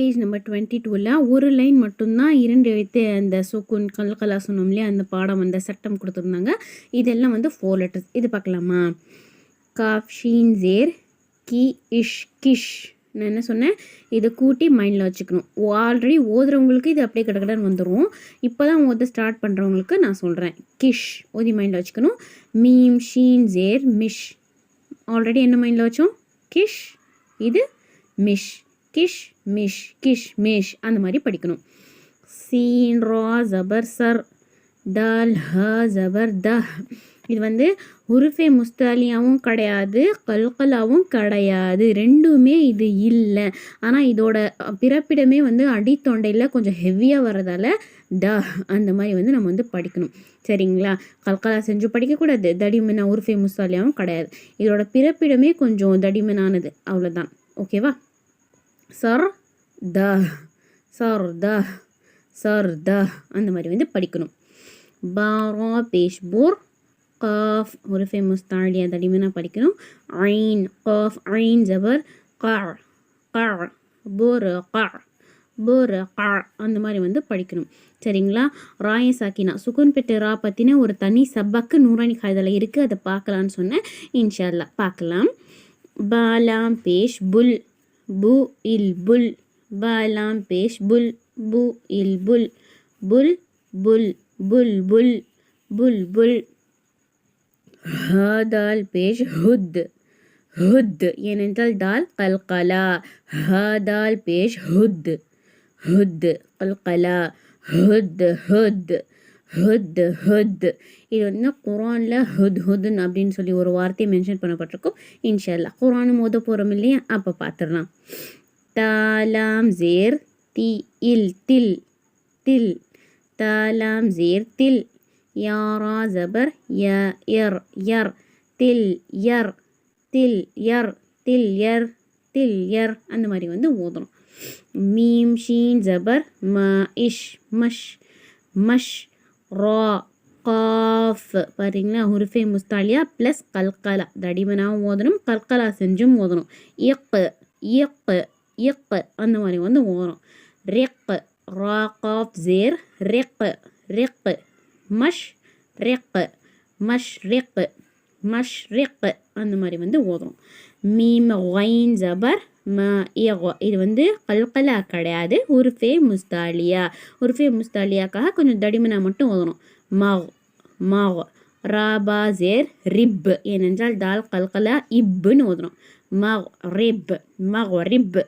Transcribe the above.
Page number twenty டூவில் ஒரு line மட்டும்தான் இரண்டு எழுத்து அந்த சுக்குன் கல்கலா சொன்னோம் இல்லையா? அந்த பாடம் அந்த சட்டம் கொடுத்துருந்தாங்க. இதெல்லாம் வந்து ஃபோர் லெட்டர்ஸ் இது பார்க்கலாமா? காஃப் ஷீன் ஜேர் கி இஷ் கிஷ். நான் என்ன சொன்னேன்? இதை கூட்டி மைண்டில் வச்சுக்கணும். ஆல்ரெடி ஓதுறவங்களுக்கு இது அப்படியே கடகடன்னு வந்துடும் இப்போ தான் ஓத ஸ்டார்ட் பண்ணுறவங்களுக்கு நான் சொல்கிறேன் கிஷ். ஓதி மைண்டில் வச்சுக்கணும். மீம் ஷீன் ஜேர் மிஷ். ஆல்ரெடி என்ன மைண்டில் வச்சோம்? கிஷ். இது மிஷ். கிஷ் மிஷ் கிஷ் மிஷ் அந்த மாதிரி படிக்கணும். சீன் ரா ஜபர் சர் டல் ஹ ஜபர் த. இது வந்து உருஃபே முஸ்தாலியாவும் கிடையாது கல்கலாவும் கிடையாது. ரெண்டுமே இது இல்லை. ஆனால் இதோட பிறப்பிடமே வந்து அடித்தொண்டையில் கொஞ்சம் ஹெவியாக வர்றதால ட அந்த மாதிரி வந்து நம்ம வந்து படிக்கணும். சரிங்களா? கல்கலா செஞ்சு படிக்கக்கூடாது. தடிமனா உருஃபே முஸ்தாலியாவும் கிடையாது. இதோட பிறப்பிடமே கொஞ்சம் தடிமனானது. அவ்வளோதான் ஓகேவா? சர் த சர் த சர் த அந்த மாதிரி வந்து படிக்கணும். பாரா பேஷ்பூர் காஃப் ஒரு ஃபேமஸ் தாழி அந்த அடிமையாக படிக்கணும். ஐன் காஃப் ஐன் ஜபர் கா கா போர் கா போர் கா அந்த மாதிரி வந்து படிக்கணும். சரிங்களா? ராய சாக்கினா சுகுன் பெட்டு ரா பற்றின ஒரு தனி சபக்கு நூறாணி காய்தல இருக்குது அதை பார்க்கலான்னு சொன்னேன். இன்ஷால்லா பார்க்கலாம். பாலாம் பேஷ் புல். பு இல் புல் பாலாம் பேஷ் புல் பு இல் புல் புல் புல் புல் புல் புல் புல் ஹாதால் பேஷ் ஹுத் ஹுத் ஏனென்றால் தால் கல்கலா ஹாதால் பேஷ் ஹுத் ஹுத் கல்கலா ஹுத் ஹுத் ஹுத் ஹுத். இது வந்து குரானில் ஹுத் ஹுத்னு அப்படின்னு சொல்லி ஒரு வார்த்தையை மென்ஷன் பண்ணப்பட்டிருக்கும். இன்ஷல்லா குரானும் மோத போகிறோம் இல்லையா? அப்போ பார்த்துடலாம் தாலாம் ஜேர் தி இல் தில். தில். தாலாம் ஜேர் தில். யாரா ஜபர்? ய எர் யர். தில் யர். தில் யர். தில் யர். தில் யர். அந்த மாதிரி வந்து ஓதணும். மீம் ஷீன் ஜபர் ம இஷ் மஷ். மஷ். ரா காஃப். பார்த்தீங்களா ஹுருஃபே முஸ்தாலியா ப்ளஸ் கல்கலா. தடிமனாகவும் ஓதணும் கல்கலா செஞ்சும் ஓதணும். இக் இக் இக் அந்த மாதிரி வந்து ஓதணும். ரெக் ரா காஃப் ஜேர். ரெக் ரெக் மஷ் ரெக் மஷ் ரெக் மஷ் ரெக் அந்த மாதிரி வந்து ஓதுறோம் மீம் ஒயின் ஜபர் ம இயகோ. இது வந்து கல்கலா கிடையாது. உருஃபே முஸ்தாலியா. உருஃபே முஸ்தாலியாக்காக கொஞ்சம் தடிமனா மட்டும் ஓதணும். மவ் மவ் ராபா ஜேர் ரிப். ஏனென்றால் தால் கல்கலா இப்புன்னு ஓதணும். மவ் ரிப். மவ் ரிப்.